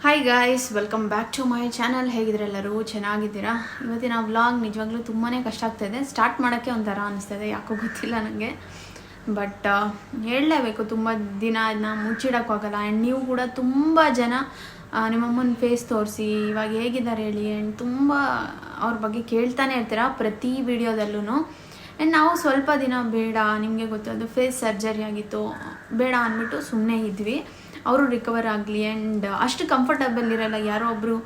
Hi guys welcome back to my channel ಹೇಗಿದ್ರೆ ಎಲ್ಲರೂ? ಚೆನ್ನಾಗಿದ್ದೀರಾ? ಇವತ್ತಿನ ವ್ಲಾಗ್ ನಿಜವಾಗ್ಲೂ ತುಂಬಾ ಕಷ್ಟ ಆಗ್ತಾಯಿದೆ ಸ್ಟಾರ್ಟ್ ಮಾಡೋಕ್ಕೆ ಒಂಥರ ಅನಿಸ್ತದೆ, ಯಾಕೋ ಗೊತ್ತಿಲ್ಲ ನನಗೆ ಬಟ್ ಹೇಳಲೇಬೇಕು, ತುಂಬ ದಿನ ಅದನ್ನ ಮುಚ್ಚಿಡೋಕ್ಕಾಗಲ್ಲ. ಆ್ಯಂಡ್ ನೀವು ಕೂಡ ತುಂಬ ಜನ ನಿಮ್ಮಮ್ಮನ ಫೇಸ್ ತೋರಿಸಿ, ಇವಾಗ ಹೇಗಿದ್ದಾರೆ ಹೇಳಿ ಆ್ಯಂಡ್ ತುಂಬ ಅವ್ರ ಬಗ್ಗೆ ಕೇಳ್ತಾನೆ ಇರ್ತೀರಾ ಪ್ರತಿ ವಿಡಿಯೋದಲ್ಲೂ ಆ್ಯಂಡ್ ನಾವು ಸ್ವಲ್ಪ ದಿನ ಬೇಡ, ನಿಮಗೆ ಗೊತ್ತು, ಅದು ಫೇಸ್ ಸರ್ಜರಿ ಆಗಿತ್ತು, ಬೇಡ ಅಂದ್ಬಿಟ್ಟು ಸುಮ್ಮನೆ ಇದ್ವಿ. ಅವರು ರಿಕವರ್ ಆಗಲಿ ಆ್ಯಂಡ್ ಅಷ್ಟು ಕಂಫರ್ಟಬಲ್ ಇರಲ್ಲ. ಯಾರೋ ಒಬ್ಬರು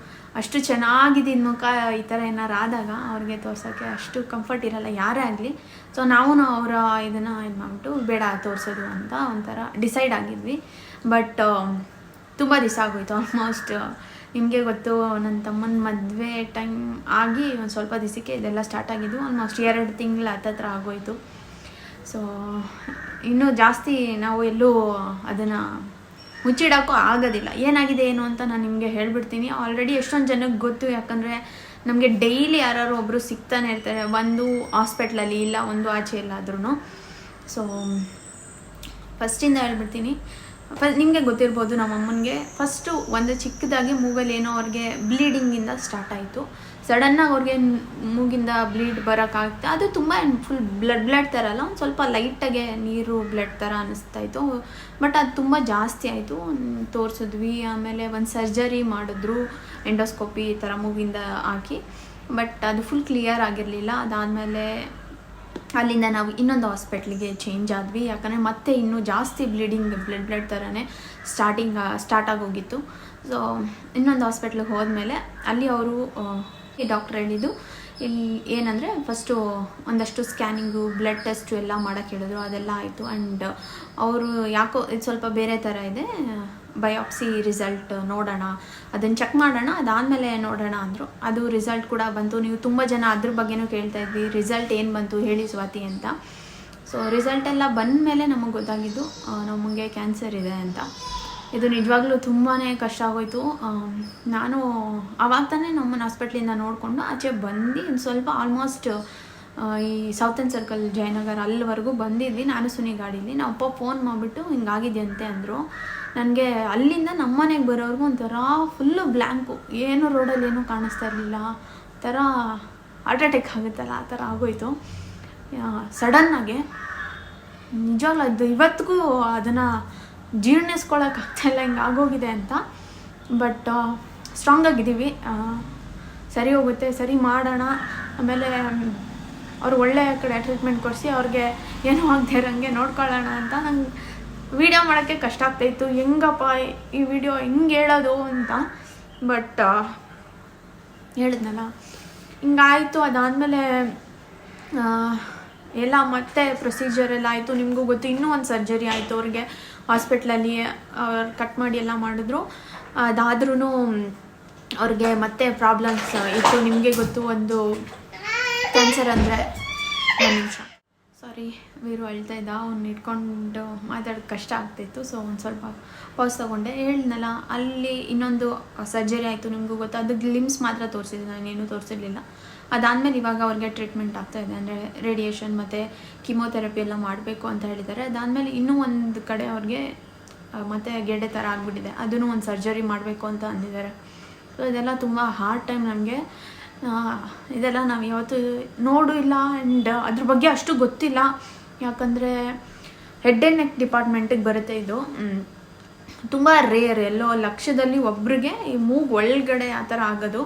ಅಷ್ಟು ಚೆನ್ನಾಗಿದ್ದ ಮುಖ ಈ ಥರ ಏನಾರು ಆದಾಗ ಅವ್ರಿಗೆ ತೋರ್ಸೋಕ್ಕೆ ಅಷ್ಟು ಕಂಫರ್ಟ್ ಇರಲ್ಲ. ಯಾರೇ ಆಗಲಿ. ಸೊ ನಾವು ಅವರ ಇದನ್ನು ಇದು ಮಾಡಿಬಿಟ್ಟು ಬೇಡ ತೋರಿಸೋದು ಅಂತ ಒಂಥರ ಡಿಸೈಡ್ ಆಗಿದ್ವಿ. ಬಟ್ ತುಂಬ ದಿವಸ ಆಗೋಯ್ತು. ಆಲ್ಮೋಸ್ಟ್ ನಿಮಗೆ ಗೊತ್ತು ನನ್ನ ತಮ್ಮನ ಮದುವೆ ಟೈಮ್ ಆಗಿ ಒಂದು ಸ್ವಲ್ಪ ದಿವಸಕ್ಕೆ ಇದೆಲ್ಲ ಸ್ಟಾರ್ಟ್ ಆಗಿದ್ದು ಆಲ್ಮೋಸ್ಟ್ ಎರಡು ತಿಂಗಳು ಹತ್ತತ್ರ ಆಗೋಯ್ತು. ಸೊ ಇನ್ನೂ ಜಾಸ್ತಿ ನಾವು ಎಲ್ಲೂ ಅದನ್ನು ಮುಚ್ಚಿಡೋಕ್ಕೂ ಆಗೋದಿಲ್ಲ. ಏನಾಗಿದೆ ಏನು ಅಂತ ನಾನು ನಿಮಗೆ ಹೇಳಿಬಿಡ್ತೀನಿ. ಆಲ್ರೆಡಿ ಎಷ್ಟೊಂದು ಜನಕ್ಕೆ ಗೊತ್ತು, ಯಾಕಂದರೆ ನಮಗೆ ಡೈಲಿ ಯಾರು ಒಬ್ಬರು ಸಿಗ್ತಾನೆ ಇರ್ತಾರೆ. ಒಂದು ಹಾಸ್ಪಿಟ್ಲಲ್ಲಿ ಇಲ್ಲ, ಒಂದು ಆಚೆ ಎಲ್ಲಾದ್ರೂ ಸೊ ಫಸ್ಟಿಂದ ಹೇಳ್ಬಿಡ್ತೀನಿ. ಫ ನಿಮಗೆ ಗೊತ್ತಿರ್ಬೋದು ನಮ್ಮ ಅಮ್ಮನಿಗೆ ಫಸ್ಟು ಒಂದು ಚಿಕ್ಕದಾಗಿ ಮೂಗಲ್ಲಿ ಏನೋ ಅವ್ರಿಗೆ ಬ್ಲೀಡಿಂಗಿಂದ ಸ್ಟಾರ್ಟ್ ಆಯಿತು. ಸಡನ್ನಾಗಿ ಅವ್ರಿಗೆ ಮೂಗಿಂದ ಬ್ಲೀಡ್ ಬರೋಕ್ಕಾಗುತ್ತೆ ಅದು ತುಂಬ ಫುಲ್ ಬ್ಲಡ್ ಬ್ಲಡ್ ಥರ ಅಲ್ಲ, ಒಂದು ಸ್ವಲ್ಪ ಲೈಟಾಗೆ ನೀರು ಬ್ಲಡ್ ಥರ ಅನ್ನಿಸ್ತಾ ಇತ್ತು. ಬಟ್ ಅದು ತುಂಬ ಜಾಸ್ತಿ ಆಯಿತು. ತೋರಿಸಿದ್ವಿ, ಆಮೇಲೆ ಒಂದು ಸರ್ಜರಿ ಮಾಡಿದ್ರು ಎಂಡೋಸ್ಕೋಪಿ ಈ ಥರ ಮೂಗಿಂದ ಹಾಕಿ. ಬಟ್ ಅದು ಫುಲ್ ಕ್ಲಿಯರ್ ಆಗಿರಲಿಲ್ಲ. ಅದಾದಮೇಲೆ ಅಲ್ಲಿಂದ ನಾವು ಇನ್ನೊಂದು ಹಾಸ್ಪಿಟ್ಲಿಗೆ ಚೇಂಜ್ ಆದ್ವಿ. ಯಾಕಂದರೆ ಮತ್ತೆ ಇನ್ನೂ ಜಾಸ್ತಿ ಬ್ಲೀಡಿಂಗ್ ಬ್ಲಡ್ ಬ್ಲಡ್ ಥರನೇ ಸ್ಟಾರ್ಟಿಂಗ್ ಸ್ಟಾರ್ಟ್ ಆಗೋಗಿತ್ತು. ಸೊ ಇನ್ನೊಂದು ಹಾಸ್ಪಿಟ್ಲಿಗೆ ಹೋದ್ಮೇಲೆ ಅಲ್ಲಿ ಅವರು ಈ ಡಾಕ್ಟ್ರ್ ಹೇಳಿದ್ದು. ಇಲ್ಲಿ ಏನಂದರೆ ಫಸ್ಟು ಒಂದಷ್ಟು ಸ್ಕ್ಯಾನಿಂಗು ಬ್ಲಡ್ ಟೆಸ್ಟು ಎಲ್ಲ ಮಾಡೋಕ್ಕೆ ಹೇಳಿದ್ರು. ಅದೆಲ್ಲ ಆಯಿತು. ಆ್ಯಂಡ್ ಅವರು ಯಾಕೋ ಇದು ಸ್ವಲ್ಪ ಬೇರೆ ಥರ ಇದೆ. ಬಯಾಪ್ಸಿ ರಿಸಲ್ಟ್ ನೋಡೋಣ. ಅದನ್ನು ಚೆಕ್ ಮಾಡೋಣ. ಅದಾದಮೇಲೆ ನೋಡೋಣ ಅಂದರು. ಅದು ರಿಸಲ್ಟ್ ಕೂಡ ಬಂತು. ನೀವು ತುಂಬ ಜನ ಅದ್ರ ಬಗ್ಗೆನೂ ಕೇಳ್ತಾ ಇದ್ವಿ. ರಿಸಲ್ಟ್ ಏನು ಬಂತು? ಹೇಳಿ ಸ್ವಾತಿ ಅಂತ. ಸೊ ರಿಸಲ್ಟ್ ಎಲ್ಲ ಬಂದ ಮೇಲೆ ನಮಗೆ ಗೊತ್ತಾಗಿದ್ದು ನಮಗೆ ಕ್ಯಾನ್ಸರ್ ಇದೆ ಅಂತ. ಇದು ನಿಜವಾಗ್ಲೂ ತುಂಬಾ ಕಷ್ಟ ಆಗೋಯ್ತು. ನಾನು ಆವಾಗ ತಾನೇ ನಮ್ಮನ್ನ ಹಾಸ್ಪಿಟ್ಲಿಂದ ನೋಡಿಕೊಂಡು ಆಚೆ ಬಂದು ಒಂದು ಸ್ವಲ್ಪ ಆಲ್ಮೋಸ್ಟ್ ಈ ಸೌತನ್ ಸರ್ಕಲ್ ಜಯನಗರ್ ಅಲ್ಲಿವರೆಗೂ ಬಂದಿದ್ವಿ. ನಾನು ಸುನಿ ಗಾಡೀಲಿ. ನಮ್ಮ ಅಪ್ಪ ಫೋನ್ ಮಾಡಿಬಿಟ್ಟು ಹಿಂಗಾಗಿದೆಯಂತೆ ಅಂದರು. ನನಗೆ ಅಲ್ಲಿಂದ ನಮ್ಮ ಮನೆಗೆ ಬರೋವರೆಗೂ ಒಂಥರ ಫುಲ್ಲು ಬ್ಲ್ಯಾಂಕು ಏನು ರೋಡಲ್ಲಿ ಏನೂ ಕಾಣಿಸ್ತಾ ಇರಲಿಲ್ಲ. ಥರ ಹಾರ್ಟ್ ಅಟ್ಯಾಕ್ ಆಗುತ್ತಲ್ಲ ಆ ಥರ ಆಗೋಯ್ತು. ಸಡನ್ನಾಗೆ ನಿಜವಾಗ್ಲೂ ಅದು ಇವತ್ತಿಗೂ ಅದನ್ನು ಜೀರ್ಣಿಸ್ಕೊಳಕ್ಕಾಗ್ತಾಯಿಲ್ಲ ಹಿಂಗೆ ಆಗೋಗಿದೆ ಅಂತ. ಬಟ್ ಸ್ಟ್ರಾಂಗ್ ಆಗಿದ್ದೀವಿ. ಸರಿ ಹೋಗುತ್ತೆ, ಸರಿ ಮಾಡೋಣ. ಆಮೇಲೆ, ಅವ್ರು ಒಳ್ಳೆ ಕಡೆ ಟ್ರೀಟ್ಮೆಂಟ್ ಕೊಡಿಸಿ ಅವ್ರಿಗೆ ಏನೂ ಆಗದೆ ಇರೋಂಗೆ ನೋಡ್ಕೊಳ್ಳೋಣ ಅಂತ ನಂಗೆ ವೀಡಿಯೋ ಮಾಡೋಕ್ಕೆ ಕಷ್ಟ ಆಗ್ತಾಯಿತ್ತು ಹೆಂಗಪ್ಪ ಈ ವಿಡಿಯೋ ಹೆಂಗೆ ಹೇಳೋದು ಅಂತ. ಬಟ್ ಹೇಳಿದ್ನಲ್ಲ. ಹಿಂಗಾಯಿತು ಅದಾದಮೇಲೆ ಎಲ್ಲ ಮತ್ತೆ ಪ್ರೊಸೀಜರ್ ಎಲ್ಲ ಆಯಿತು. ನಿಮಗೂ ಗೊತ್ತು, ಇನ್ನೂ ಒಂದು ಸರ್ಜರಿ ಆಯಿತು ಅವ್ರಿಗೆ. ಹಾಸ್ಪಿಟ್ಲಲ್ಲಿ ಅವ್ರು ಕಟ್ ಮಾಡಿ ಎಲ್ಲ ಮಾಡಿದ್ರು. ಅದಾದ್ರೂ ಅವ್ರಿಗೆ ಮತ್ತೆ ಪ್ರಾಬ್ಲಮ್ಸ್ ಇತ್ತು. ನಿಮಗೆ ಗೊತ್ತು ಒಂದು ಕ್ಯಾನ್ಸರ್ ಅಂದರೆ ನಿಮಿಷ. ಸಾರಿ ವೀರು ಅಳ್ತಾ ಇದ್ದ. ಅವ್ನು ಇಟ್ಕೊಂಡು ಮಾತಾಡೋದು ಕಷ್ಟ ಆಗ್ತಿತ್ತು. ಸೊ ಒಂದು ಸ್ವಲ್ಪ ಪಾಸ್ ತೊಗೊಂಡೆ. ಹೇಳಿದ್ನಲ್ಲ, ಅಲ್ಲಿ ಇನ್ನೊಂದು ಸರ್ಜರಿ ಆಯಿತು. ನಿಮಗೂ ಗೊತ್ತು? ಅದು ಲಿಮ್ಸ್ ಮಾತ್ರ ತೋರಿಸಿದ್ದೆ. ನಾನೇನು ತೋರಿಸಿರ್ಲಿಲ್ಲ. ಅದಾದಮೇಲೆ ಇವಾಗ ಅವ್ರಿಗೆ ಟ್ರೀಟ್ಮೆಂಟ್ ಆಗ್ತಾ ಇದೆ. ಅಂದರೆ ರೇಡಿಯೇಷನ್ ಮತ್ತು ಕಿಮೋಥೆರಪಿ ಎಲ್ಲ ಮಾಡಬೇಕು ಅಂತ ಹೇಳಿದ್ದಾರೆ. ಅದಾದಮೇಲೆ ಇನ್ನೂ ಒಂದು ಕಡೆ ಅವ್ರಿಗೆ ಮತ್ತೆ ಗೆಡ್ಡೆ ಥರ ಆಗಿಬಿಟ್ಟಿದೆ. ಅದನ್ನು ಒಂದು ಸರ್ಜರಿ ಮಾಡಬೇಕು ಅಂತ ಅಂದಿದ್ದಾರೆ. ಸೊ ಇದೆಲ್ಲ ತುಂಬ ಹಾರ್ಡ್ ಟೈಮ್ ನಮಗೆ. ಇದೆಲ್ಲ ನಾವು ಯಾವತ್ತೂ ನೋಡು ಇಲ್ಲ ಆ್ಯಂಡ್ ಅದ್ರ ಬಗ್ಗೆ ಅಷ್ಟು ಗೊತ್ತಿಲ್ಲ. ಯಾಕಂದರೆ ಹೆಡ್ ಆ್ಯಂಡ್ ನೆಕ್ ಡಿಪಾರ್ಟ್ಮೆಂಟಿಗೆ ಬರುತ್ತೆ ಇದು. ತುಂಬ ರೇರ್ ಎಲ್ಲೋ ಲಕ್ಷದಲ್ಲಿ ಒಬ್ರಿಗೆ ಈ ಮೂಗು ಒಳಗಡೆ ಆ ಥರ ಆಗೋದು.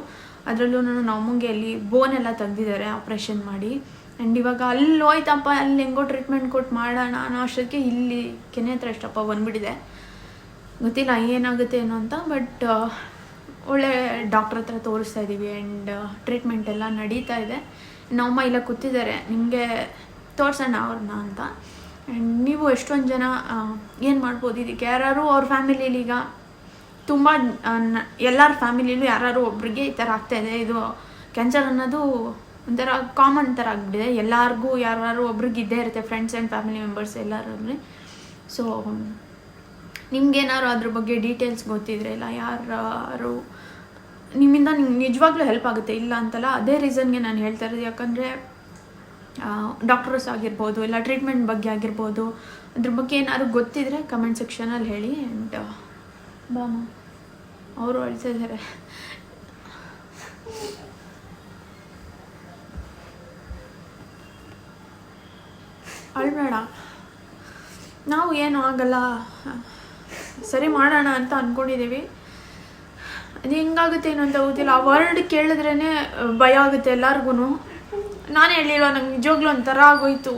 ಅದರಲ್ಲೂ ನಮ್ಮಂಗೆ ಅಲ್ಲಿ ಬೋನ್ ಎಲ್ಲ ತೆಗ್ದಿದ್ದಾರೆ ಆಪ್ರೇಷನ್ ಮಾಡಿ. ಆ್ಯಂಡ್ ಇವಾಗ ಅಲ್ಲಿ ಹೋಯ್ತಪ್ಪ, ಅಲ್ಲಿ ಹೆಂಗೋ ಟ್ರೀಟ್ಮೆಂಟ್ ಕೊಟ್ಟು ಮಾಡೋಣ ಅನ್ನೋ ಅಷ್ಟಕ್ಕೆ ಇಲ್ಲಿ ಕೆನೆ ಹತ್ರ ಎಷ್ಟಪ್ಪ ಬಂದುಬಿಟ್ಟಿದೆ. ಗೊತ್ತಿಲ್ಲ ಏನಾಗುತ್ತೆ ಏನೋ ಅಂತ ಬಟ್ ಒಳ್ಳೆ ಡಾಕ್ಟ್ರ್ ಹತ್ರ ತೋರಿಸ್ತಾ ಇದ್ದೀವಿ ಆ್ಯಂಡ್ ಟ್ರೀಟ್ಮೆಂಟ್ ಎಲ್ಲ ನಡೀತಾ ಇದೆ. ನಮ್ಮಮ್ಮ ಇಲ್ಲ ಕೂತಿದ್ದಾರೆ. ನಿಮಗೆ ತೋರಿಸೋಣ ಅವ್ರನ್ನ ಅಂತ. ಆ್ಯಂಡ್ ನೀವು ಎಷ್ಟೊಂದು ಜನ ಏನು ಮಾಡ್ಬೋದು? ಇದಕ್ಕೆ ಯಾರು ಅವ್ರ ಫ್ಯಾಮಿಲಿಯಲ್ಲಿ ಈಗ ತುಂಬ ಎಲ್ಲರ ಫ್ಯಾಮಿಲಿಲೂ ಯಾರು ಒಬ್ರಿಗೆ ಈ ಥರ ಆಗ್ತಾಯಿದೆ ಇದು. ಕ್ಯಾನ್ಸರ್ ಅನ್ನೋದು ಒಂಥರ ಕಾಮನ್ ಥರ ಆಗಿಬಿಟ್ಟಿದೆ. ಎಲ್ಲರಿಗೂ ಯಾರು ಒಬ್ರಿಗೆ ಇದ್ದೇ ಇರುತ್ತೆ, ಫ್ರೆಂಡ್ಸ್ ಆ್ಯಂಡ್ ಫ್ಯಾಮಿಲಿ ಮೆಂಬರ್ಸ್ ಎಲ್ಲರಲ್ಲಿ ಸೊ ನಿಮ್ಗೇನಾದ್ರು ಅದ್ರ ಬಗ್ಗೆ ಡೀಟೇಲ್ಸ್ ಗೊತ್ತಿದ್ರೆ ಇಲ್ಲ ಯಾರು ನಿಮ್ಮಿಂದ ನಿಮ್ಗೆ ನಿಜವಾಗ್ಲೂ ಹೆಲ್ಪ್ ಆಗುತ್ತೆ, ಇಲ್ಲ ಅಂತಲ್ಲ, ಅದೇ ರೀಸನ್ಗೆ ನಾನು ಹೇಳ್ತಾ ಇರೋದು. ಯಾಕಂದರೆ ಡಾಕ್ಟರ್ಸ್ ಆಗಿರ್ಬೋದು, ಇಲ್ಲ, ಟ್ರೀಟ್ಮೆಂಟ್ ಬಗ್ಗೆ ಆಗಿರ್ಬೋದು, ಅದ್ರ ಬಗ್ಗೆ ಏನಾದ್ರು ಗೊತ್ತಿದ್ರೆ ಕಮೆಂಟ್ ಸೆಕ್ಷನಲ್ಲಿ ಹೇಳಿ ಆ್ಯಂಡ್ ಬಾಮ ಅವರು ಅಳಿಸಿದ್ದಾರೆ ಅಳ್ಬೇಡ. ನಾವು ಏನು ಆಗಲ್ಲ. ಸರಿ ಮಾಡೋಣ ಅಂತ ಅಂದ್ಕೊಂಡಿದ್ದೀವಿ ಅದು ಹೆಂಗಾಗುತ್ತೆ ಏನು ಅಂತ ಗೊತ್ತಿಲ್ಲ. ಆ ವರ್ಡ್ ಕೇಳಿದ್ರೇ ಭಯ ಆಗುತ್ತೆ ಎಲ್ಲರಿಗೂ ನಾನು ಹೇಳಿಲ್ವ, ನಂಗೆ ನಿಜವಾಗ್ಲೂ ಒಂಥರ ಆಗೋಯ್ತು.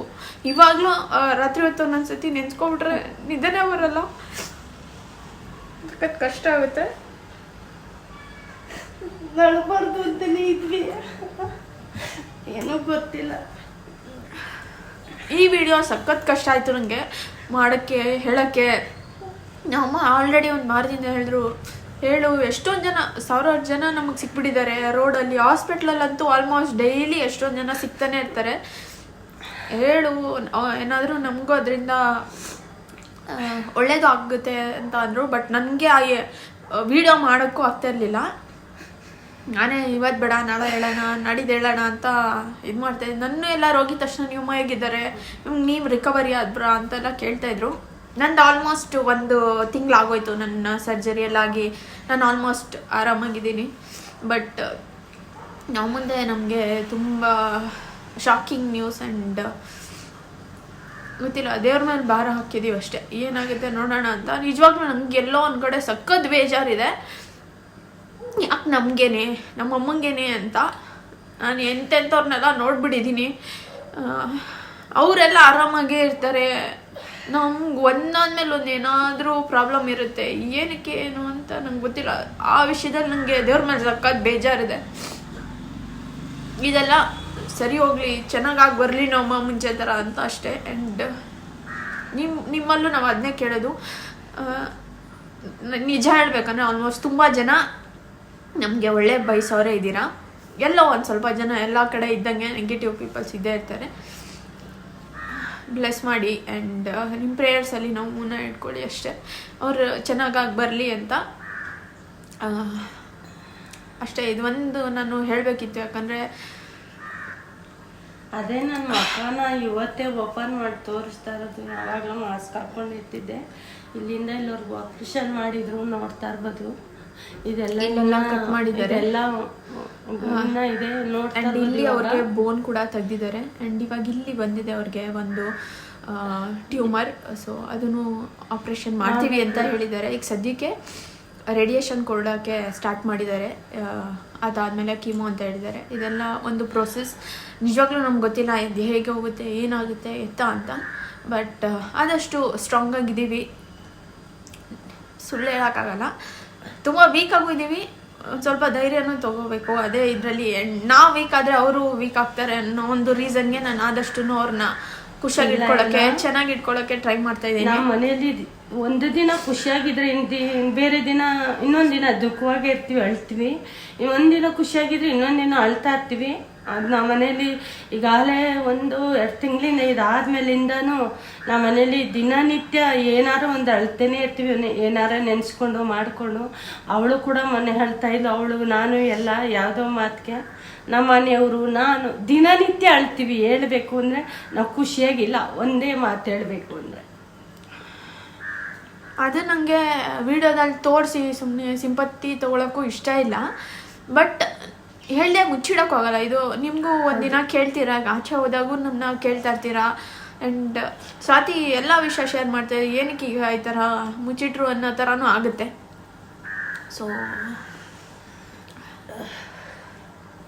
ಇವಾಗಲೂ ರಾತ್ರಿ ಹೊತ್ತು ಒಂದೊಂದ್ಸತಿ ನೆನ್ಸ್ಕೊಬಿಟ್ರೆ ನಿದ್ದೆನೇ ಬರಲ್ಲ. ಸಖತ್ ಕಷ್ಟ ಆಗುತ್ತೆ. ನಳಬಾರ್ದು ಅಂತಲೇ ಇದ್ವಿ. ಏನೂ ಗೊತ್ತಿಲ್ಲ. ಈ ವಿಡಿಯೋ ಸಖತ್ ಕಷ್ಟ ಆಯಿತು ನನಗೆ ಮಾಡೋಕ್ಕೆ ಹೇಳೋಕ್ಕೆ. ನಮ್ಮಮ್ಮ ಆಲ್ರೆಡಿ ಒಂದು ಮಾರದಿಂದ ಹೇಳಿದ್ರು ಹೇಳು ಎಷ್ಟೊಂದು ಜನ ಸಾವಿರಾರು ಜನ ನಮಗೆ ಸಿಕ್ಬಿಟ್ಟಿದ್ದಾರೆ. ರೋಡಲ್ಲಿ ಹಾಸ್ಪಿಟ್ಲಲ್ಲಂತೂ ಆಲ್ಮೋಸ್ಟ್ ಡೈಲಿ ಎಷ್ಟೊಂದು ಜನ ಸಿಗ್ತಾನೆ ಇರ್ತಾರೆ. ಹೇಳು ಏನಾದರೂ ನಮಗೂ ಅದರಿಂದ ಒಳ್ಳೇದು ಆಗುತ್ತೆ ಅಂತ ಅಂದರು ಬಟ್ ನನಗೆ ಆ ವಿಡಿಯೋ ಮಾಡೋಕ್ಕೂ ಆಗ್ತಾ ಇರಲಿಲ್ಲ. ನಾನೇ ಇವತ್ತು ಬೇಡ, ನಾಳೆ ಹೇಳೋಣ, ನಡೀದು ಹೇಳೋಣ ಅಂತ ಇದು ಮಾಡ್ತಾಯಿದ್ದೆ ನನ್ನ ಎಲ್ಲ ರೋಗಿ ತಕ್ಷಣ ನೀವು ಹೇಗಿದ್ದಾರೆ? ನೀವು ರಿಕವರಿ ಆದ್ರ ಅಂತೆಲ್ಲ ಕೇಳ್ತಾಯಿದ್ರು ನಂದು ಆಲ್ಮೋಸ್ಟ್ ಒಂದು ತಿಂಗಳಾಗೋಯ್ತು ನನ್ನ ಸರ್ಜರಿ ಆಗಿ. ನಾನು ಆಲ್ಮೋಸ್ಟ್ ಆರಾಮಾಗಿದ್ದೀನಿ. ಬಟ್ ನಾವು ಮುಂದೆ ನಮಗೆ ತುಂಬ ಶಾಕಿಂಗ್ ನ್ಯೂಸ್ ಆ್ಯಂಡ್ ಗೊತ್ತಿಲ್ಲ, ದೇವ್ರ ಮೇಲೆ ಭಾರ ಹಾಕಿದ್ದೀವಿ ಅಷ್ಟೇ. ಏನಾಗುತ್ತೆ ನೋಡೋಣ ಅಂತ. ನಿಜವಾಗ್ಲೂ ನನಗೆ ಎಲ್ಲೋ ಒಂದು ಕಡೆ ಸಖತ್ ಬೇಜಾರಿದೆ. ಯಾಕೆ ನಮಗೇನೆ? ನಮ್ಮ ಅಮ್ಮಂಗೇನೆ ಅಂತ. ನಾನು ಎಂತೆಂಥವ್ರನ್ನೆಲ್ಲ ನೋಡ್ಬಿಟ್ಟಿದ್ದೀನಿ ಅವರೆಲ್ಲ ಆರಾಮಾಗೇ ಇರ್ತಾರೆ. ನಮ್ಗೆ ಒಂದಾದ್ಮೇಲೆ ಒಂದು ಏನಾದರೂ ಪ್ರಾಬ್ಲಮ್ ಇರುತ್ತೆ. ಏನಕ್ಕೆ, ಏನು ಅಂತ ನಂಗೆ ಗೊತ್ತಿಲ್ಲ. ಆ ವಿಷಯದಲ್ಲಿ ನನಗೆ ದೇವ್ರ ಮೇಲೆ ಸಖತ್ ಬೇಜಾರಿದೆ. ಇದೆಲ್ಲ ಸರಿ ಹೋಗ್ಲಿ, ಚೆನ್ನಾಗಾಗಿ ಬರಲಿ ನಮ್ಮ ಮುಂಚೆ ಥರ ಅಂತ ಅಷ್ಟೇ. ಆ್ಯಂಡ್ ನಿಮ್ಮ ನಿಮ್ಮಲ್ಲೂ ನಾವು ಅದನ್ನೇ ಕೇಳೋದು. ನಿಜ ಹೇಳ್ಬೇಕಂದ್ರೆ ಆಲ್ಮೋಸ್ಟ್ ತುಂಬ ಜನ ನಮಗೆ ಒಳ್ಳೆ ಬಯಸೋರೇ ಇದ್ದೀರಾ? ಎಲ್ಲೋ ಒಂದು ಸ್ವಲ್ಪ ಜನ ಎಲ್ಲ ಕಡೆ ಇದ್ದಂಗೆ ನೆಗೆಟಿವ್ ಪೀಪಲ್ಸ್ ಇದ್ದೇ ಇರ್ತಾರೆ. ಬ್ಲೆಸ್ ಮಾಡಿ ಆ್ಯಂಡ್ ನಿಮ್ಮ ಪ್ರೇಯರ್ಸಲ್ಲಿ ನಾವು ಮುನ್ನ ಇಟ್ಕೊಳ್ಳಿ ಅಷ್ಟೇ. ಅವ್ರು ಚೆನ್ನಾಗಾಗಿ ಬರಲಿ ಅಂತ. ಅಷ್ಟೇ, ಇದು ಒಂದು ನಾನು ಹೇಳಬೇಕಿತ್ತು ಯಾಕಂದರೆ ಅದೇ ನನ್ನ ಮಕ್ಕಳನ್ನ ಇವತ್ತೇ ಓಪನ್ ಮಾಡಿ ತೋರಿಸ್ತಾ ಇರೋದು. ಯಾವಾಗಲೂ ಮಾಸ್ಕ್ ಹಾಕೊಂಡಿರ್ತಿದ್ದೆ. ಇಲ್ಲಿಂದ ಇಲ್ಲಿವ್ರಿಗೆ ಆಪ್ರೇಷನ್ ಮಾಡಿದ್ರು ನೋಡ್ತಾ ಇರ್ಬೋದು. ಇದೆಲ್ಲ ಕಟ್ ಮಾಡಿದ್ದಾರೆ. ಎಲ್ಲ ಇದೆ ನೋಡಿ ಇಲ್ಲಿ. ಅವ್ರಿಗೆ ಬೋನ್ ಕೂಡ ತೆಗ್ದಿದ್ದಾರೆ. ಆ್ಯಂಡ್ ಇವಾಗ ಇಲ್ಲಿ ಬಂದಿದೆ ಅವ್ರಿಗೆ ಒಂದು ಟ್ಯೂಮರ್ ಸೊ ಅದನ್ನು ಆಪ್ರೇಷನ್ ಮಾಡ್ತೀವಿ ಅಂತ ಹೇಳಿದ್ದಾರೆ. ಈಗ ಸದ್ಯಕ್ಕೆ ರೇಡಿಯೇಷನ್ ಕೊಡೋಕ್ಕೆ ಸ್ಟಾರ್ಟ್ ಮಾಡಿದ್ದಾರೆ. ಅದಾದಮೇಲೆ ಕೀಮೋ ಅಂತ ಹೇಳಿದ್ದಾರೆ. ಇದೆಲ್ಲ ಒಂದು ಪ್ರೋಸೆಸ್ ನಿಜವಾಗ್ಲೂ ನಮ್ಗೆ ಗೊತ್ತಿಲ್ಲ ಇದು ಹೇಗೆ ಹೋಗುತ್ತೆ ಏನಾಗುತ್ತೆ ಎತ್ತ ಅಂತ. ಬಟ್ ಆದಷ್ಟು ಸ್ಟ್ರಾಂಗ್ ಆಗಿದ್ದೀವಿ. ಸುಳ್ಳು ಹೇಳೋಕ್ಕಾಗಲ್ಲ. ತುಂಬ ವೀಕ್ ಆಗಿದ್ದೀವಿ ಒಂದು ಸ್ವಲ್ಪ ಧೈರ್ಯನೂ ತಗೋಬೇಕು. ಅದೇ ಇದರಲ್ಲಿ ನಾವು ವೀಕ್ ಆದರೆ ಅವರು ವೀಕ್ ಆಗ್ತಾರೆ ಅನ್ನೋ ಒಂದು ರೀಸನ್ಗೆ ನಾನು ಆದಷ್ಟು ಅವ್ರನ್ನ ಖುಷಿಯಾಗಿ ಇಟ್ಕೊಳ್ಳೋಕ್ಕೆ ಚೆನ್ನಾಗಿ ಇಟ್ಕೊಳ್ಳೋಕ್ಕೆ ಟ್ರೈ ಮಾಡ್ತಾ ಇದ್ದೀನಿ. ಮನೆಯಲ್ಲಿ ಒಂದು ದಿನ ಖುಷಿಯಾಗಿದ್ರೆ ಹಿಂದಿ ಬೇರೆ ದಿನ ಇನ್ನೊಂದು ದಿನ ದುಃಖವಾಗಿ ಇರ್ತೀವಿ, ಅಳ್ತೀವಿ. ಒಂದಿನ ಖುಷಿಯಾಗಿದ್ರೆ ಇನ್ನೊಂದು ದಿನ ಅಳ್ತಾ ಇರ್ತೀವಿ. ಅದು ನಮ್ಮ ಮನೇಲಿ ಈಗಾಗಲೇ ಒಂದು ಎರಡು ತಿಂಗಳಿಂದ ಇದಾದ್ಮೇಲಿಂದನೂ ನಮ್ಮ ಮನೇಲಿ ದಿನನಿತ್ಯ ಏನಾರು ಒಂದು ಅಳ್ತೇನೆ ಇರ್ತೀವಿ. ಏನಾರ ನೆನೆಸ್ಕೊಂಡು, ಮಾಡಿಕೊಂಡು. ಅವಳು ಕೂಡ ಮನೆ ಅಳ್ತಾ ಇದ್ಲು, ಅವಳು, ನಾನು ಎಲ್ಲ ಯಾವುದೋ ಮಾತಿಗೆ ನಮ್ಮ ಮನೆಯವರು, ನಾನು ದಿನನಿತ್ಯ ಅಳ್ತೀವಿ. ಹೇಳ್ಬೇಕು ಅಂದರೆ ನಾವು ಖುಷಿಯಾಗಿಲ್ಲ. ಒಂದೇ ಮಾತು ಹೇಳಬೇಕು ಅಂದರೆ. ಅದು ನನಗೆ ವಿಡಿಯೋದಲ್ಲಿ ತೋರಿಸಿ ಸುಮ್ಮನೆ ಸಿಂಪತ್ತಿ ತೊಗೊಳಕ್ಕೂ ಇಷ್ಟ ಇಲ್ಲ. ಬಟ್ ಹೇಳ್ದೆ ಮುಚ್ಚಿಡೋಕ್ಕಾಗಲ್ಲ ಇದು ನಿಮಗೂ ಒಂದಿನ ಕೇಳ್ತೀರಾ? ಆಚೆ ಹೋದಾಗೂ ನಮ್ಮನ್ನ ಕೇಳ್ತಾ ಇರ್ತೀರಾ? ಆ್ಯಂಡ್ ಸ್ವಾತಿ ಎಲ್ಲ ವಿಷಯ ಶೇರ್ ಮಾಡ್ತಾರೆ ಏನಕ್ಕೆ ಈಗ ಈ ಥರ ಮುಚ್ಚಿಟ್ರು ಅನ್ನೋ ಥರನೂ ಆಗುತ್ತೆ. ಸೊ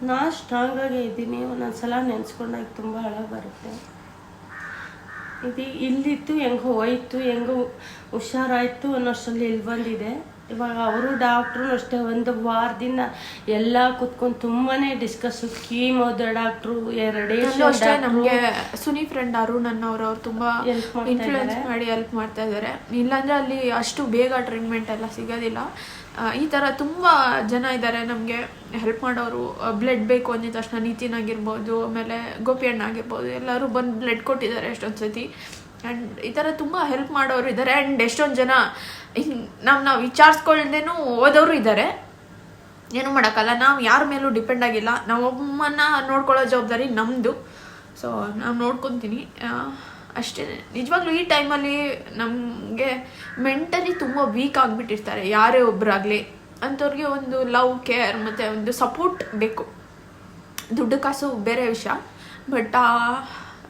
ನಾ ಸ್ಟ್ರಾಂಗಾಗೇ ಇದ್ದೀನಿ. ಒಂದೊಂದು ಸಲ ನೆನೆಸ್ಕೊಂಡಾಗ ತುಂಬ ಹಳ ಬರುತ್ತೆ ಇದು ಇಲ್ಲಿತ್ತು ಹೆಂಗೋ ಹೋಯ್ತು ಹೆಂಗೋ ಹುಷಾರಾಯ್ತು ಅನ್ನೋಷ್ಟರಲ್ಲಿ ಇಲ್ಲಿ ಬಂದಿದೆ. ಇವಾಗ ಅವರು ಡಾಕ್ಟ್ರು ಅಷ್ಟೇ ಒಂದು ವಾರದಿಂದ ಎಲ್ಲ ಕುತ್ಕೊಂಡು ತುಂಬಾನೇ ಡಿಸ್ಕಸ್ ಕೀಮೋದ ಡಾಕ್ಟ್ರು ನಮಗೆ ಸುನಿ ಫ್ರೆಂಡ್ ಅರುಣ್ ಅನ್ನೋರು ಅವ್ರು ತುಂಬ ಇನ್ಫ್ಲೂಯೆನ್ಸ್ ಮಾಡಿ ಹೆಲ್ಪ್ ಮಾಡ್ತಾ ಇದ್ದಾರೆ. ಇಲ್ಲಾಂದ್ರೆ ಅಲ್ಲಿ ಅಷ್ಟು ಬೇಗ ಟ್ರೀಟ್ಮೆಂಟ್ ಎಲ್ಲ ಸಿಗೋದಿಲ್ಲ. ಈ ಥರ ತುಂಬ ಜನ ಇದ್ದಾರೆ ನಮಗೆ ಹೆಲ್ಪ್ ಮಾಡೋರು ಬ್ಲಡ್ ಬೇಕು ಅಂದಿದ ತಕ್ಷಣ ನಿತಿನ್ ಆಗಿರ್ಬೋದು, ಆಮೇಲೆ ಗೋಪಿ ಅಣ್ಣ ಆಗಿರ್ಬೋದು, ಎಲ್ಲರೂ ಬಂದು ಬ್ಲಡ್ ಕೊಟ್ಟಿದ್ದಾರೆ ಎಷ್ಟೊಂದು ಸತಿ. ಆ್ಯಂಡ್ ಈ ಥರ ತುಂಬ ಹೆಲ್ಪ್ ಮಾಡೋರು ಇದ್ದಾರೆ ಆ್ಯಂಡ್ ಎಷ್ಟೊಂದು ಜನ ಹಿಂಗೆ ನಾವು ನಾವು ವಿಚಾರಿಸ್ಕೊಳ್ದೇನೂ ಓದೋರು ಇದ್ದಾರೆ ಏನು ಮಾಡೋಕ್ಕಲ್ಲ. ನಾವು ಯಾರ ಮೇಲೂ ಡಿಪೆಂಡ್ ಆಗಿಲ್ಲ. ನಾವು ನೋಡ್ಕೊಳ್ಳೋ ಜವಾಬ್ದಾರಿ ನಮ್ಮದು ಸೊ ನಾವು ನೋಡ್ಕೊತೀನಿ. ಅಷ್ಟೇ ನಿಜವಾಗ್ಲೂ ಈ ಟೈಮಲ್ಲಿ ನಮಗೆ ಮೆಂಟಲಿ ತುಂಬ ವೀಕ್ ಆಗಿಬಿಟ್ಟಿರ್ತಾರೆ. ಯಾರೇ ಒಬ್ಬರಾಗಲಿ ಅಂಥವ್ರಿಗೆ ಒಂದು ಲವ್ ಕೇರ್ ಮತ್ತು ಒಂದು ಸಪೋರ್ಟ್ ಬೇಕು. ದುಡ್ಡು ಕಾಸು ಬೇರೆ ವಿಷಯ. ಬಟ್ ಆ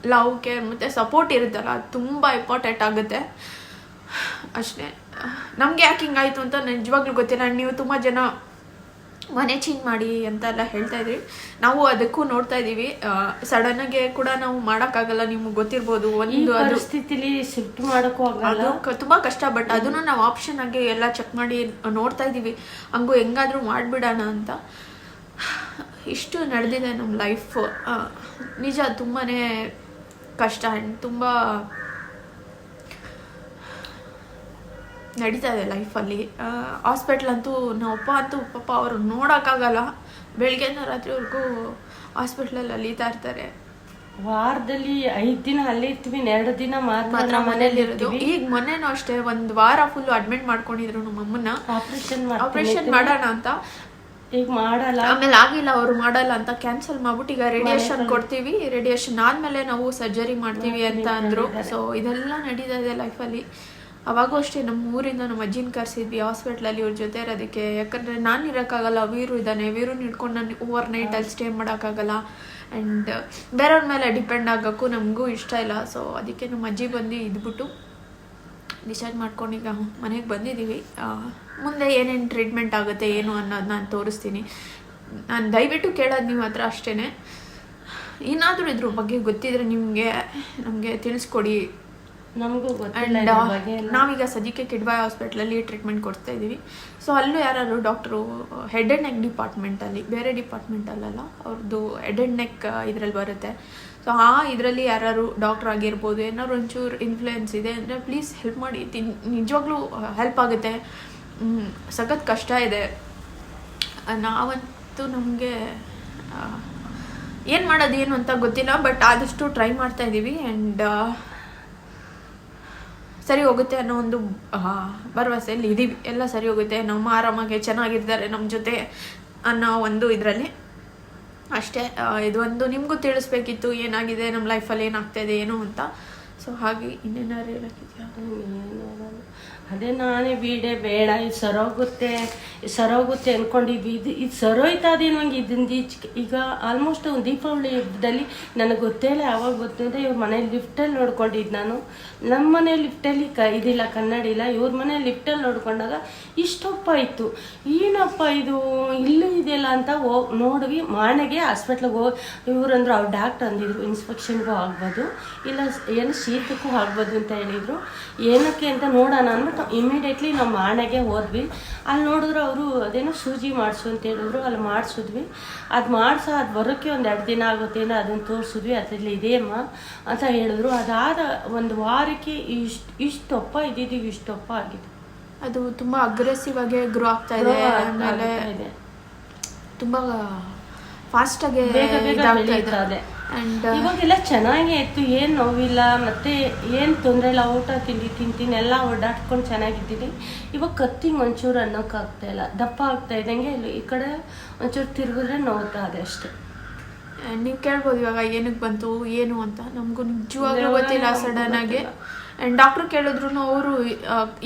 ಲವ್ ಕೇರ್ ಮತ್ತು ಸಪೋರ್ಟ್ ಇರುತ್ತಲ್ಲ ತುಂಬ ಇಂಪಾರ್ಟೆಂಟ್ ಆಗುತ್ತೆ. ಅಷ್ಟೇ. ನಮಗೆ ಯಾಕೆ ಹಿಂಗಾಯಿತು ಅಂತ ನಿಜವಾಗ್ಲೂ ಗೊತ್ತಿಲ್ಲ. ನೀವು ತುಂಬ ಜನ ಮನೆ ಚೇಂಜ್ ಮಾಡಿ ಅಂತೆಲ್ಲ ಹೇಳ್ತಾ ಇದ್ರಿ. ನಾವು ಅದಕ್ಕೂ ನೋಡ್ತಾ ಇದ್ದೀವಿ. ಆಗಿ ಕೂಡ ನಾವು ಮಾಡೋಕ್ಕಾಗಲ್ಲ ನಿಮ್ಗೆ ಗೊತ್ತಿರ್ಬೋದು. ಒಂದು ಪರಿಸ್ಥಿತಿಲಿ ಶಿಫ್ಟ್ ಮಾಡಕ್ಕೂ ಆಗಲ್ಲ. ತುಂಬಾ ಕಷ್ಟ ಬಟ್ ಅದನ್ನ ನಾವು ಆಪ್ಷನ್ ಆಗಿ ಎಲ್ಲ ಚೆಕ್ ಮಾಡಿ ನೋಡ್ತಾ ಇದ್ದೀವಿ. ಹಂಗು ಹೆಂಗಾದ್ರೂ ಮಾಡಿಬಿಡೋಣ ಅಂತ. ಇಷ್ಟು ನಡೆದಿದೆ ನಮ್ಮ ಲೈಫ್ ನಿಜ ತುಂಬಾನೇ ಕಷ್ಟ ಆ್ಯಂಡ್ ತುಂಬ ನಡೀತಾ ಇದೆ ಲೈಫಲ್ಲಿ ಹಾಸ್ಪಿಟ್ಲ್ ಅಂತೂ ನಮ್ಮಪ್ಪ ಅಂತೂ ಪಾಪ ಅವರು ನೋಡೋಕ್ಕಾಗಲ್ಲ. ಬೆಳಗ್ಗೆಯಿಂದ ರಾತ್ರಿವರೆಗೂ ಹಾಸ್ಪಿಟ್ಲಲ್ಲಿ ಅಲೀತಾ ಇರ್ತಾರೆ. ವಾರದಲ್ಲಿ ಐದು ದಿನ ಅಲ್ಲಿ ಇರ್ತೀವಿ ಎರಡು ದಿನ ಮಾತ್ರ ನಮ್ಮ ಮನೇಲಿ ಇರೋದು. ಈಗ ಮೊನ್ನೆನೂ ಅಷ್ಟೇ ಒಂದು ವಾರ ಫುಲ್ ಅಡ್ಮಿಟ್ ಮಾಡ್ಕೊಂಡಿದ್ರು ನಮ್ಮ ಅಮ್ಮನ್ನ. ಆಪರೇಷನ್ ಆಪರೇಷನ್ ಮಾಡೋಣ ಅಂತ. ಈಗ ಮಾಡಲ್ಲ. ಆಮೇಲೆ ಆಗಿಲ್ಲ ಅವ್ರು ಮಾಡಲ್ಲ ಅಂತ ಕ್ಯಾನ್ಸಲ್ ಮಾಡ್ಬಿಟ್ಟು ಈಗ ರೇಡಿಯೇಷನ್ ಕೊಡ್ತೀವಿ. ರೇಡಿಯೇಷನ್ ಆದ್ಮೇಲೆ ನಾವು ಸರ್ಜರಿ ಮಾಡ್ತೀವಿ ಅಂತ ಅಂದ್ರು. ಸೊ ಇದೆಲ್ಲ ನಡೀತಾ ಇದೆ ಲೈಫಲ್ಲಿ ಅವಾಗೂ ಅಷ್ಟೇ, ನಮ್ಮ ಊರಿಂದ ನಮ್ಮ ಅಜ್ಜಿನ ಕರೆಸಿದ್ವಿ ಹಾಸ್ಪಿಟ್ಲಲ್ಲಿ ಇವ್ರ ಜೊತೆ ಇರೋದಕ್ಕೆ. ಯಾಕಂದರೆ ನಾನು ಇರೋಕ್ಕಾಗಲ್ಲ, ವೀರು ಇದ್ದಾನೆ. ವೀರುನ ಹಿಡ್ಕೊಂಡು ನಾನು ಓವರ್ ನೈಟ್ ಅಲ್ಲಿ ಸ್ಟೇ ಮಾಡೋಕ್ಕಾಗಲ್ಲ. ಆ್ಯಂಡ್ ಬೇರೆಯವ್ರ ಮೇಲೆ ಡಿಪೆಂಡ್ ಆಗೋಕ್ಕೂ ನಮಗೂ ಇಷ್ಟ ಇಲ್ಲ. ಸೊ ಅದಕ್ಕೆ ನಮ್ಮ ಅಜ್ಜಿ ಬಂದು ಇದ್ಬಿಟ್ಟು ಡಿಸೈಡ್ ಮಾಡ್ಕೊಂಡು ಈಗ ಮನೆಗೆ ಬಂದಿದ್ದೀವಿ. ಮುಂದೆ ಏನೇನು ಟ್ರೀಟ್ಮೆಂಟ್ ಆಗುತ್ತೆ, ಏನು ಅನ್ನೋದು ನಾನು ತೋರಿಸ್ತೀನಿ. ನಾನು ದಯವಿಟ್ಟು ಕೇಳೋದು ನಿಮ್ಮ ಹತ್ರ ಅಷ್ಟೇ ಏನಾದರೂ ಇದ್ರ ಬಗ್ಗೆ ಗೊತ್ತಿದ್ರೆ ನಿಮಗೆ, ನಮಗೆ ತಿಳಿಸ್ಕೊಡಿ. ನಮಗೂ ಆ್ಯಂಡ್. ನಾವೀಗ ಸದ್ಯಕ್ಕೆ ಕಿಡ್ಬಾಯ್ ಹಾಸ್ಪಿಟ್ಲಲ್ಲಿ ಟ್ರೀಟ್ಮೆಂಟ್ ಕೊಡ್ತಾ ಇದ್ದೀವಿ ಸೊ ಅಲ್ಲೂ ಯಾರು ಡಾಕ್ಟ್ರು ಹೆಡ್ ಅಂಡ್ ನೆಕ್ ಡಿಪಾರ್ಟ್ಮೆಂಟಲ್ಲಿ ಬೇರೆ ಡಿಪಾರ್ಟ್ಮೆಂಟಲ್ಲ ಅವ್ರದ್ದು ಹೆಡ್ ಆ್ಯಂಡ್ ನೆಕ್ ಇದರಲ್ಲಿ ಬರುತ್ತೆ. ಸೊ ಆ ಇದರಲ್ಲಿ ಯಾರು ಡಾಕ್ಟರ್ ಆಗಿರ್ಬೋದು ಏನಾದ್ರು ಒಂಚೂರು ಇನ್ಫ್ಲುಯೆನ್ಸ್ ಇದೆ ಅಂದರೆ ಪ್ಲೀಸ್ ಹೆಲ್ಪ್ ಮಾಡಿ. ತಿನ್ ನಿಜವಾಗ್ಲೂ ಹೆಲ್ಪ್ ಆಗುತ್ತೆ. ಸಖತ್ ಕಷ್ಟ ಇದೆ. ನಾವಂತೂ ನಮಗೆ ಏನು ಮಾಡೋದು ಏನು ಅಂತ ಗೊತ್ತಿಲ್ಲ ಬಟ್ ಆದಷ್ಟು ಟ್ರೈ ಮಾಡ್ತಾ ಇದ್ದೀವಿ ಆ್ಯಂಡ್ ಸರಿ ಹೋಗುತ್ತೆ ಅನ್ನೋ ಒಂದು ಭರವಸೆಯಲ್ಲಿ ಇದ್ದೀವಿ ಎಲ್ಲ ಸರಿ ಹೋಗುತ್ತೆ. ನಮ್ಮ ಆರಾಮಾಗಿ ಚೆನ್ನಾಗಿರ್ತಾರೆ ನಮ್ಮ ಜೊತೆ ಅನ್ನೋ ಒಂದು ಇದರಲ್ಲಿ. ಅಷ್ಟೇ ಇದೊಂದು ನಿಮಗೂ ತಿಳಿಸ್ಬೇಕಿತ್ತು. ಏನಾಗಿದೆ? ನಮ್ಮ ಲೈಫಲ್ಲಿ ಏನಾಗ್ತಾಯಿದೆ ಏನು ಅಂತ. ಸೊ ಹಾಗೆ ಇನ್ನೇನಾದ್ರು ಹೇಳೋಕ್ಕಿದೆಯಾ? ಅದೇ ನಾನೇ ಬೀಡೆ, ಬೇಡ, ಇದು ಸರೋಗುತ್ತೆ ಸರೋಗುತ್ತೆ ಅನ್ಕೊಂಡಿದ್ವಿ ಇದು ಇದು ಸರೋಯ್ತಾದೇನು ಹಂಗೆ ಇದರಿಂದ ಈಚೆಗೆ ಈಗ ಆಲ್ಮೋಸ್ಟ್ ಒಂದು ದೀಪಾವಳಿ ಹಬ್ಬದಲ್ಲಿ ನನಗೆ ಗೊತ್ತೇ ಇಲ್ಲ, ಯಾವಾಗ ಗೊತ್ತಿದೆ ಇವ್ರ ಮನೆ ಲಿಫ್ಟಲ್ಲಿ ನೋಡ್ಕೊಂಡಿದ್ದು ನಾನು. ನಮ್ಮ ಮನೆ ಲಿಫ್ಟಲ್ಲಿ ಕ ಇದಿಲ್ಲ, ಕನ್ನಡ ಇಲ್ಲ. ಇವ್ರ ಮನೆ ಲಿಫ್ಟಲ್ಲಿ ನೋಡ್ಕೊಂಡಾಗ ಇಷ್ಟಪ್ಪ ಇತ್ತು. ಏನಪ್ಪ ಇದು? ಇಲ್ಲೂ ಇದೆಯಲ್ಲ ಅಂತ ಹೋಗಿ ನೋಡಿ ಮಾನೆಗೆ ಹಾಸ್ಪಿಟ್ಲಿಗೆ ಹೋಗಿ ಇವ್ರಂದ್ರು ಅವ್ರು ಡಾಕ್ಟರ್ ಅಂದಿದ್ರು ಇನ್ಸ್ಪೆಕ್ಷನ್ಗೂ ಆಗ್ಬೋದು. ಇಲ್ಲ, ಏನು ಶೀತಕ್ಕೂ ಆಗ್ಬೋದು ಅಂತ ಹೇಳಿದರು. ಏನಕ್ಕೆ ಅಂತ ನೋಡೋಣ ಅಂದ್ಬಿಟ್ಟು ಇಮಿಡಿಯೇಟ್ಲಿ ನಮ್ಮ ಮಾಣೆಗೆ ಹೋದ್ವಿ. ಅಲ್ಲಿ ನೋಡಿದ್ರು ಅವರು ಅದೇನೋ ಸೂಜಿ ಮಾಡಿಸು ಅಂತ ಹೇಳಿದ್ರು. ಅಲ್ಲಿ ಮಾಡಿಸಿದ್ವಿ. ಅದು ಮಾಡಿಸೋ ಅದು ಬರೋಕ್ಕೆ ಒಂದು ಎರಡು ದಿನ ಆಗುತ್ತೇನೋ ಅದನ್ನು ತೋರಿಸಿದ್ವಿ. ಅದರಲ್ಲಿ ಇದೇಮ್ಮ ಅಂತ ಹೇಳಿದ್ರು. ಅದಾದ ಒಂದು ವಾರಕ್ಕೆ ಇಷ್ಟು ಇಷ್ಟೊಪ್ಪ ಇದ್ದಿದ್ದೀವಿ ಒಪ್ಪ ಆಗಿದೆ. ಅದು ತುಂಬ ಅಗ್ರೆಸಿವ್ ಆಗಿ ಗ್ರೋ ಆಗ್ತಾ ಇದೆ. ತುಂಬ ಇದೆ. ಆಗಿ ಬೇಗ ಬೇಗ ಇದಾಗ್ತಾ ಇದೆ. ಬೆಳೀತಾ ಇದೆ ಆ್ಯಂಡ್ ಇವಾಗೆಲ್ಲ ಚೆನ್ನಾಗೇ ಇತ್ತು ಏನು ನೋವಿಲ್ಲ ಮತ್ತೆ ಏನ್ ತೊಂದರೆ ಇಲ್ಲ ಊಟ ತಿಂಡಿ ತಿಂತೀನಿ ಎಲ್ಲ ಓಡಾಡ್ಕೊಂಡು ಚೆನ್ನಾಗಿದ್ದೀನಿ. ಇವಾಗ ಕತ್ತಿಂಗ್ ಒಂಚೂರು ಅನ್ನೋಕ್ಕಾಗ್ತಾ ಇಲ್ಲ ದಪ್ಪ ಆಗ್ತಾ ಇದ್ದಂಗೆ ಇಲ್ಲಿ ಈ ಕಡೆ ಒಂಚೂರು ತಿರುಗಿದ್ರೆ ನೋವ್ತಾ ಇದೆ ಅಷ್ಟೇ. ನೀವು ಕೇಳ್ಬೋದು ಇವಾಗ ಏನಕ್ಕೆ ಬಂತು ಏನು ಅಂತ. ನಮಗೂ ನಿಜವಾಗ್ಲೂ ಗೊತ್ತಿಲ್ಲ ಸಡನ್ ಆಗಿ. ಆ್ಯಂಡ್ ಡಾಕ್ಟ್ರು ಕೇಳಿದ್ರು ಅವರು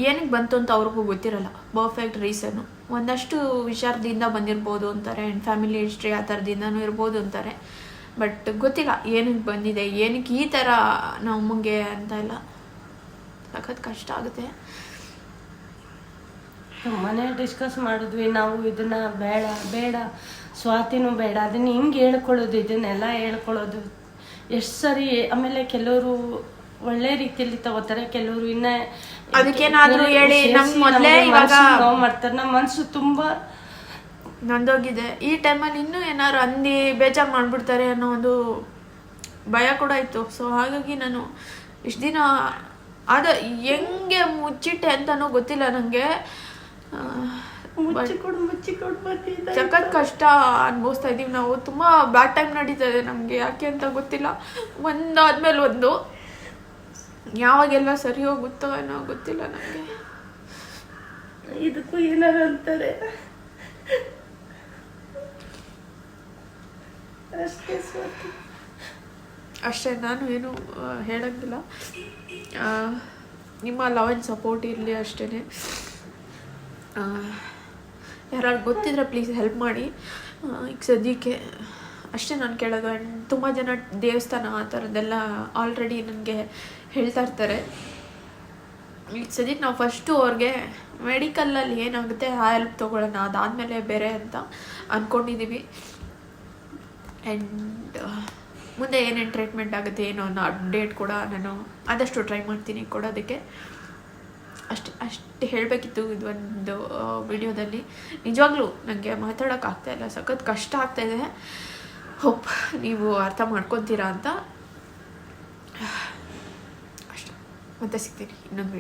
ಏನಕ್ಕೆ ಬಂತು ಅಂತ ಅವ್ರಿಗೂ ಗೊತ್ತಿರಲ್ಲ. ಪರ್ಫೆಕ್ಟ್ ರೀಸನ್ನು ಒಂದಷ್ಟು ವಿಚಾರದಿಂದ ಬಂದಿರ್ಬೋದು ಅಂತಾರೆ. ಆ್ಯಂಡ್ ಫ್ಯಾಮಿಲಿ ಹಿಸ್ಟ್ರಿ ಆ ಥರದಿಂದನೂ ಇರ್ಬೋದು ಅಂತಾರೆ. ಬಟ್ ಗೊತ್ತಿಲ್ಲ, ಏನಕ್ಕೆ ಬಂದಿದೆ, ಏನಕ್ಕೆ ಈ ಥರ ನಮಗೆ ಅಂತ ಎಲ್ಲ. ಸಖತ್ ಕಷ್ಟ ಆಗುತ್ತೆ. ಮನೆ ಡಿಸ್ಕಸ್ ಮಾಡಿದ್ವಿ ನಾವು, ಇದನ್ನ ಬೇಡ ಬೇಡ, ಸ್ವಾತಿನೂ ಬೇಡ, ಅದನ್ನ ಹಿಂಗೆ ಹೇಳ್ಕೊಳ್ಳೋದು, ಇದನ್ನೆಲ್ಲ ಹೇಳ್ಕೊಳ್ಳೋದು. ಎಷ್ಟು ಸರಿ, ಆಮೇಲೆ ಕೆಲವರು ಒಳ್ಳೆ ರೀತಿಯಲ್ಲಿ ತಗೋತಾರೆ. ಕೆಲವರು ಇನ್ನ ಅದಕ್ಕೇನಾದ್ರೂ ಹೇಳಿ, ಮೊದ್ಲೇ ಇವಾಗ- ಮನ್ಸಿಗ್ ನೋವ್ ಮಾಡ್ತಾರೆ. ನಮ್ಮ ಮನಸ್ಸು ತುಂಬಾ ನೊಂದೋಗಿದೆ. ಈ ಟೈಮಲ್ಲಿ ಇನ್ನೂ ಏನಾದ್ರು ಅಂದಿ ಬೇಜಾರು ಮಾಡ್ಬಿಡ್ತಾರೆ ಅನ್ನೋ ಒಂದು ಭಯ ಕೂಡ ಇತ್ತು. ಸೊ ಹಾಗಾಗಿ ನಾನು ಇಷ್ಟು ದಿನ ಅದ ಹೆಂಗೆ ಮುಚ್ಚಿಟ್ಟೆ ಅಂತನೂ ಗೊತ್ತಿಲ್ಲ ನನಗೆ ಸಖತ್ ಕಷ್ಟ ಅನ್ಭವಿಸ್ತಾ ಇದೀವಿ ನಾವು. ತುಂಬ ಬ್ಯಾಡ್ ಟೈಮ್ ನಡೀತಾ ಇದೆ ನಮಗೆ. ಯಾಕೆ ಅಂತ ಗೊತ್ತಿಲ್ಲ. ಒಂದಾದ್ಮೇಲೆ ಒಂದು. ಯಾವಾಗೆಲ್ಲ ಸರಿ ಹೋಗುತ್ತೋ ಏನೋ ಗೊತ್ತಿಲ್ಲ ನನಗೆ ಇದಕ್ಕೂ ಏನಾರು ಅಂತಾರೆ. ಅಷ್ಟೇ ಸ್ವಾತಿ ಅಷ್ಟೇ ನಾನು ಏನು ಹೇಳೋಂಗಿಲ್ಲ. ನಿಮ್ಮ ಲವ್ ಆ್ಯಂಡ್ ಸಪೋರ್ಟ್ ಇರಲಿ ಅಷ್ಟೇ ಯಾರು ಗೊತ್ತಿದ್ರೆ ಪ್ಲೀಸ್ ಹೆಲ್ಪ್ ಮಾಡಿ. ಈಗ ಸದ್ಯಕ್ಕೆ ಅಷ್ಟೇ ನಾನು ಕೇಳೋದು. ಆ್ಯಂಡ್ ತುಂಬ ಜನ ದೇವಸ್ಥಾನ ಆ ಥರದ್ದೆಲ್ಲ ಆಲ್ರೆಡಿ ನನಗೆ ಹೇಳ್ತಾ ಇರ್ತಾರೆ. ಈಗ ನಾವು ಫಸ್ಟು ಅವ್ರಿಗೆ ಮೆಡಿಕಲಲ್ಲಿ ಏನಾಗುತ್ತೆ ಆ ಹೆಲ್ಪ್ ತೊಗೊಳ್ಳೋಣ, ಅದಾದಮೇಲೆ ಬೇರೆ ಅಂತ ಅಂದ್ಕೊಂಡಿದ್ದೀವಿ ಆ್ಯಂಡ್ ಮುಂದೆ ಏನೇನು ಟ್ರೀಟ್ಮೆಂಟ್ ಆಗುತ್ತೆ, ಏನೋ ಅನ್ನೋ ಅಪ್ಡೇಟ್ ಕೂಡ ನಾನು ಆದಷ್ಟು ಟ್ರೈ ಮಾಡ್ತೀನಿ ಕೊಡೋದಕ್ಕೆ ಅಷ್ಟು ಅಷ್ಟು ಹೇಳಬೇಕಿತ್ತು ಇದು ಒಂದು ವಿಡಿಯೋದಲ್ಲಿ. ನಿಜವಾಗ್ಲೂ ನನಗೆ ಮಾತಾಡೋಕ್ಕಾಗ್ತಾ ಇಲ್ಲ, ಸಖತ್ ಕಷ್ಟ ಆಗ್ತಾಯಿದೆ ಹೋಪ್ ನೀವು ಅರ್ಥ ಮಾಡ್ಕೊತೀರಾ ಅಂತ. ಮತ್ತೆ ಸಿಗ್ತೀನಿ ಇನ್ನೊಂದು